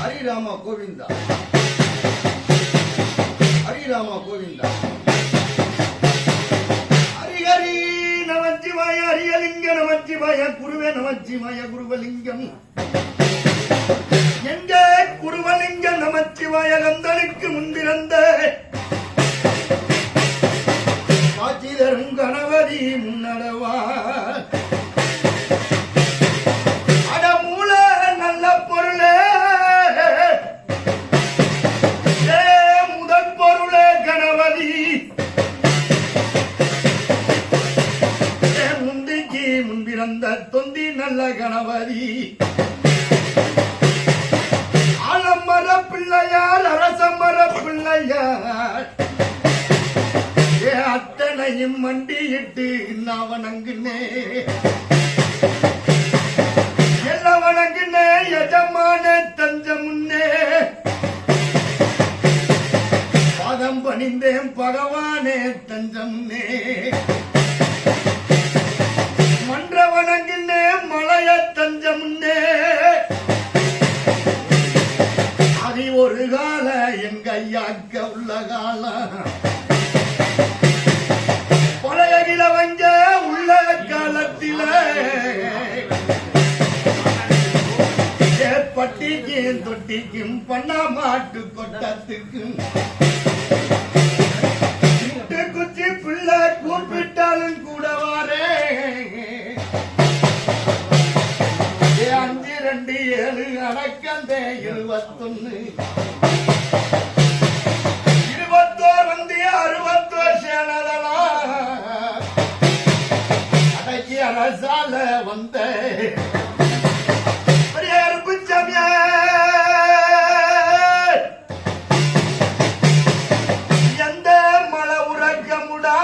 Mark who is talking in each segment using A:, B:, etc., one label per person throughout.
A: ஹரிராம கோவிந்தா. ஹரிராம கோவிந்தா. ஹரிஹரி நமச்சிவாய ஹரியலிங்க நமச்சிவாய குருவே நமச்சிவாய குருவலிங்கம். எங்கே குருவலிங்க நமச்சிவாய கந்தனுக்கு முன்பிறந்த கணவதி ஏ முந்திக்கு முன்பிறந்த தொந்தி நல்ல கணவதி ஆலமர பிள்ளையார் அரசமர பிள்ளையார். ஏ அத்தனையும் மண்டியிட்டு நான் வணங்குனே எல்லாம் வணங்குனே எஜமான பணிந்தேன் பகவானே தஞ்சமுன்னே மன்ற வணங்குனே மலைய நே அது ஒரு கால எங்க ஐயாக்க உள்ள காலம் பழையகில வஞ்ச உள்ள காலத்தில. பட்டிக்கும் தொட்டிக்கும் பண்ணா மாட்டு கொட்டத்துக்கும். கூப்பிட்டாலும் கூட வாரே அஞ்சு ரெண்டு ஏழு அடக்கந்தே இருபத்தொன்னு. இருபத்தோர் வந்து அறுபத்தோர் சேனதலா அடக்கி அரசால வந்த பெரியார் குச்சமியா எந்த மலை உறக்கமுடா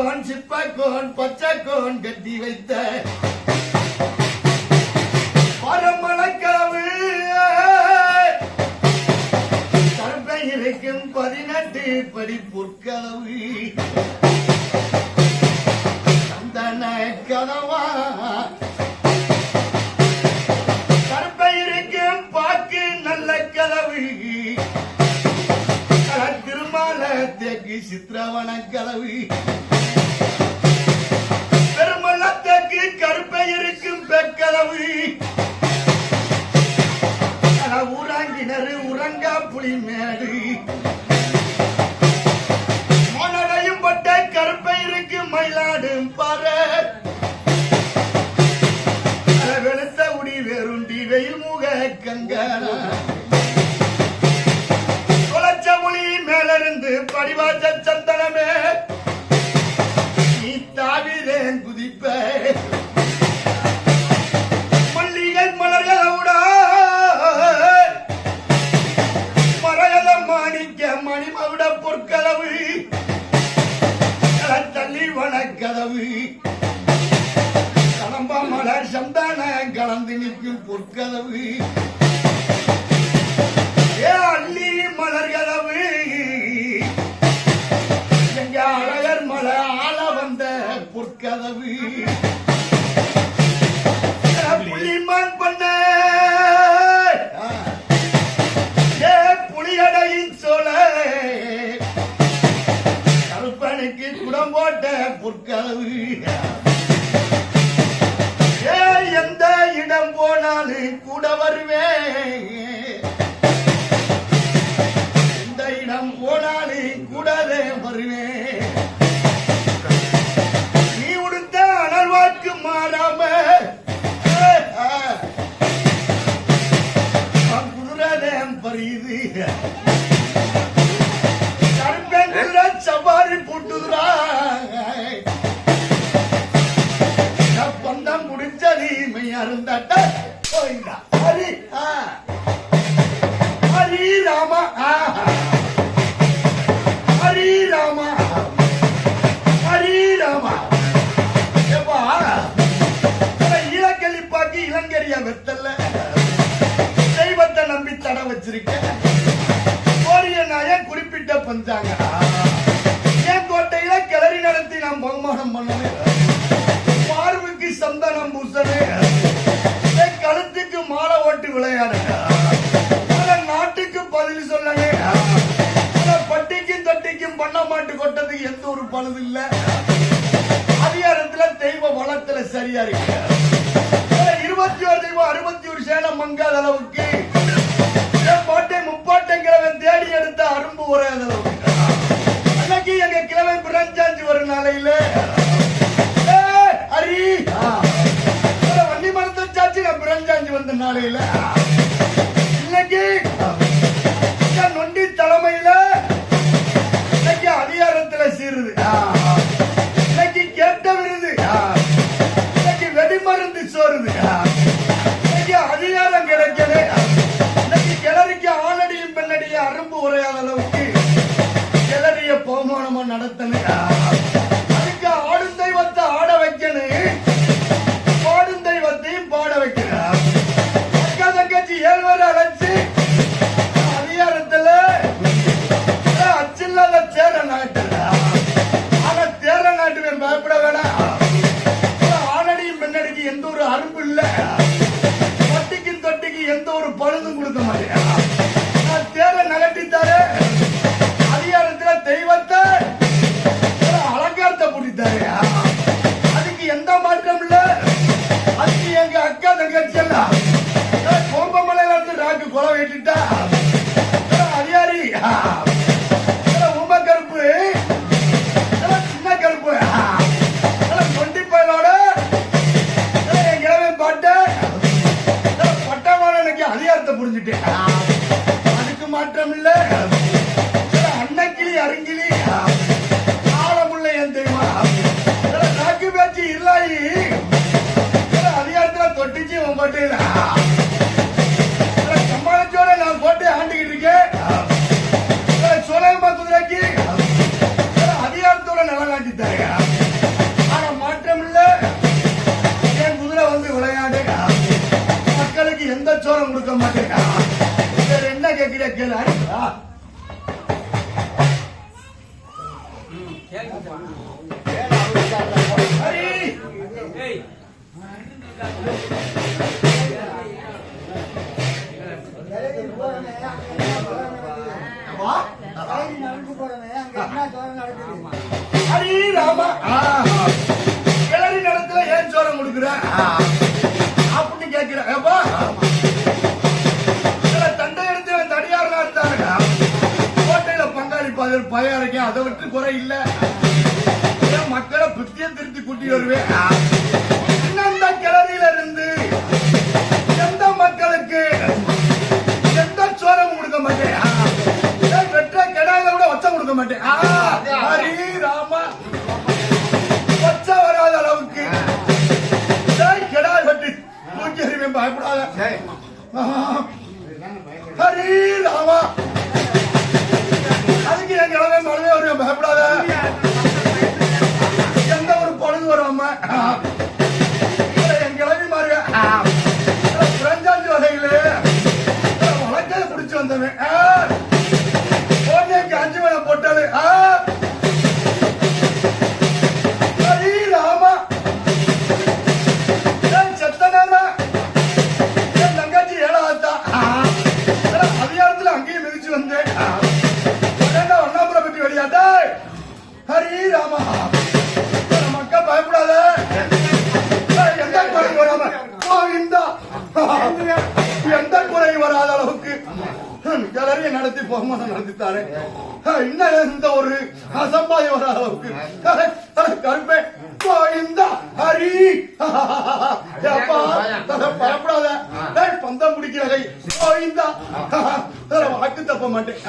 A: கோன் சிப்ப கோன் பச்சை கோன் கட்டி வைத்த பரமளக்காவு தரப்பை இருக்கும் பதினெட்டு படி பொற்களவு. சந்தன கதவா கருப்பை இருக்கும் பாக்கு நல்ல கதவு திருமால தேக்கு சித்திரவன கதவு ஊராங்கினரு புலி மேடு. மனடையும் பட்ட கருப்பை இருக்கு மயிலாடும் பாரு வெளுத்த உடி வேறுண்டி வெயில் முக கங்கனா தொலைச்ச மொழி மேலிருந்து படிவாச்ச சந்தன பொற்கதவு புலிமான் பண்ண. ஏ புலியடையின் சோழ. கருப்பனுக்கு குடம் போட்ட பொற்கதவு. ஏ எந்த இடம் போனாலும் கூட வருவேன். പറയുക அவமானம் பண்ணவே பார்வைக்கு சந்தனம் பூசவே கழுத்துக்கு மாலை ஓட்டு விளையாட நாட்டுக்கு பதில் சொல்லவே பட்டிக்கும் தட்டிக்கும் பண்ண மாட்டு கொட்டது எந்த ஒரு பழுது இல்லை. அதிகாரத்துல தெய்வ வளத்துல சரியா இருக்கு. இருபத்தி ஒரு தெய்வம் அறுபத்தி ஒரு சேனம் மங்காத அளவுக்கு. பாட்டை முப்பாட்டைங்கிறவன் தேடி எடுத்த அரும்பு உரையாத அளவுக்கு. பிறஞ்சாஞ்சு அரி வண்டி மரத்தை சாச்சி நான் பிறஞ்சாஞ்சு வந்த நாளையில. இன்னைக்கு நொண்டி தலைமையில இன்னைக்கு அதிகாரத்துல சீருது. இன்னைக்கு கேட்ட விருது. இன்னைக்கு வெடிமருந்து சோறுது. இன்னைக்கு அதிகாரம் கிடைக்கல. இன்னைக்கு கிளறிக்கு ஆணடியும் பெண்ணடியும் அரும்பு உரையாத அளவுக்கு கிளறிய போமானமா நடத்தலையா புரிஞ்சுட்டேன். நடத்துல ஏன் சோரம் கொடுக்குற பயம் இருக்கேன் அதை விட்டு குறை இல்ல. மக்களை புத்தியம் திருத்தி கூட்டி வருவேன்? இன்னும் கிளறியில இருந்து எந்த மக்களுக்கு எந்த சோரம் கொடுக்க மாட்டேன்? வெற்ற கெடாயில கூட ஒச்சம் கொடுக்க மாட்டேன்? ஹரி ராமா. ஒச்ச வராத அளவுக்கு கெடாய் வெட்டி தூக்கி எறிவேன்? பயப்படாத. ஹரி ராமா. நம்ம பயப்படாத. எந்த குறை வராம? கோவிந்தா எந்த குறை வராத அளவுக்கு? கிளறிய நடத்தி பகுமானம் நடத்தித்தாரு இன்னும் எந்த ஒரு அசம்பாதி வராத அளவுக்கு? கருப்பே. கோவிந்தா ஹரி. பயப்படாத. பந்தம் பிடிக்கிற கை. கோவிந்தா வாக்கு தப்ப மாட்டேன்.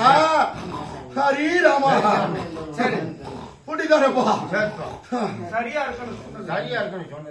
A: ஹரி ராமா.
B: சரி.
A: ಹೇಳಿದಾರಪ್ಪ
B: ಸರಿ ಯಾರು
C: ಕಣ ಸರಿ ಯಾರು ಕಣ